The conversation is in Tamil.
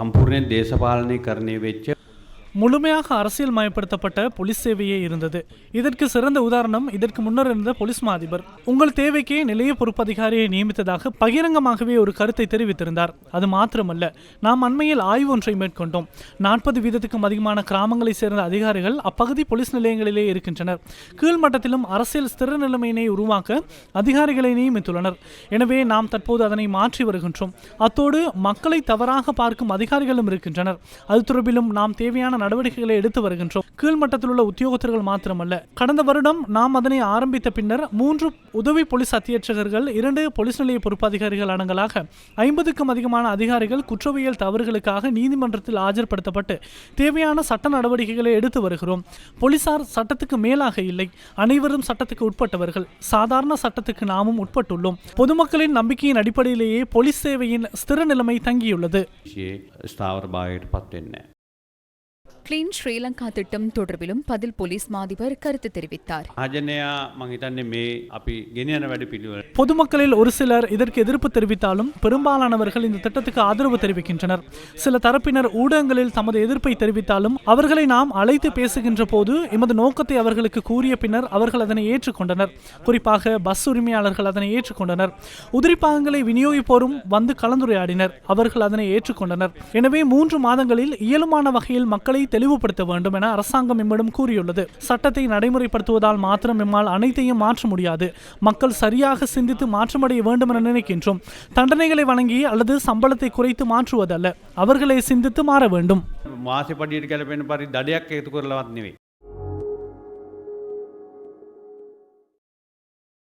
संपूर्ण देशपालने करणे முழுமையாக அரசியல் மயப்படுத்தப்பட்ட போலீஸ் சேவையே இருந்தது. இதற்கு சிறந்த உதாரணம் இதற்கு முன்னர் இருந்த போலீஸ் மாதிபர் உங்கள் தேவைக்கே நிலைய பொறுப்பதிகாரியை நியமித்ததாக பகிரங்கமாகவே ஒரு கருத்தை தெரிவித்திருந்தார். அது மாத்திரமல்ல நாம் அண்மையில் ஆய்வு ஒன்றை மேற்கொண்டோம். நாற்பது வீதத்துக்கும் அதிகமான கிராமங்களைச் சேர்ந்த அதிகாரிகள் அப்பகுதி போலீஸ் நிலையங்களிலே இருக்கின்றனர். கீழ்மட்டத்திலும் அரசியல் ஸ்திர நிலைமையினை உருவாக்க அதிகாரிகளை நியமித்துள்ளனர். எனவே நாம் தற்போது அதனை மாற்றி வருகின்றோம். அத்தோடு மக்களை தவறாக பார்க்கும் அதிகாரிகளும் இருக்கின்றனர். அது தொடர்பிலும் நாம் தேவையான நடவடிக்கைகளை எடுத்து வருகின்றோம். கீழ்மட்டத்தில் உள்ள உத்தியோகத்தர்கள் மாத்திரமல்ல. கடந்த வருடம் நாம் அதனை ஆரம்பித்த பின்னர் மூன்று உதவி போலீஸ் அத்தியட்சகர்கள் இரண்டு போலீஸ் நிலைய பொறுப்பதிகாரிகள் அடங்கலாக ஐம்பதுக்கும் அதிகமான அதிகாரிகள் குற்றவியல் தவறுகளுக்காக நீதிமன்றத்தில் ஆஜர்படுத்தப்பட்டு தேவையான சட்ட நடவடிக்கைகளை எடுத்து வருகிறோம். போலீசார் சட்டத்துக்கு மேலாக இல்லை. அனைவரும் சட்டத்துக்கு உட்பட்டவர்கள். சாதாரண சட்டத்துக்கு நாமும் உட்பட்டுள்ளோம். பொதுமக்களின் நம்பிக்கையின் அடிப்படையிலேயே போலீஸ் சேவையின் ஸ்திர நிலைமை தங்கியுள்ளது. கிளீன் ஸ்ரீலங்கா திட்டம் தொடர்பிலும் பதில் போலீஸ் மாதிபர் கருத்து தெரிவித்தார். பொதுமக்களில் ஒரு சிலர் இதற்கு எதிர்ப்பு தெரிவித்தாலும் பெரும்பாலானவர்கள் இந்த திட்டத்துக்கு ஆதரவு தெரிவிக்கின்றனர். சில தரப்பினர் ஊடகங்களில் தமது எதிர்ப்பை தெரிவித்தாலும் அவர்களை நாம் அழைத்து பேசுகின்ற போது எமது நோக்கத்தை அவர்களுக்கு கூறிய பின்னர் அவர்கள் அதனை ஏற்றுக்கொண்டனர். குறிப்பாக பஸ் உரிமையாளர்கள் அதனை ஏற்றுக்கொண்டனர். உதிரி பாகங்களை விநியோகிப்போரும் வந்து கலந்துரையாடினர். அவர்கள் அதனை ஏற்றுக்கொண்டனர். எனவே மூன்று மாதங்களில் இயலுமான வகையில் மக்களை தெளிவுபடுத்த வேண்டும் என அரசாங்கம் இம்மிடம் கூறியுள்ளது. சட்டத்தை நடைமுறைப்படுத்துவதால் மாத்திரம் இம்மால் அனைத்தையும் மாற்ற முடியாது. மக்கள் சரியாக சிந்தித்து மாற்றமடைய வேண்டும் என நினைக்கின்றோம். தண்டனைகளை வழங்கி அல்லது சம்பளத்தை குறைத்து மாற்றுவதல்ல. அவர்களை சிந்தித்து மாற வேண்டும். மாசு பண்ணியிருக்கிற தடையாக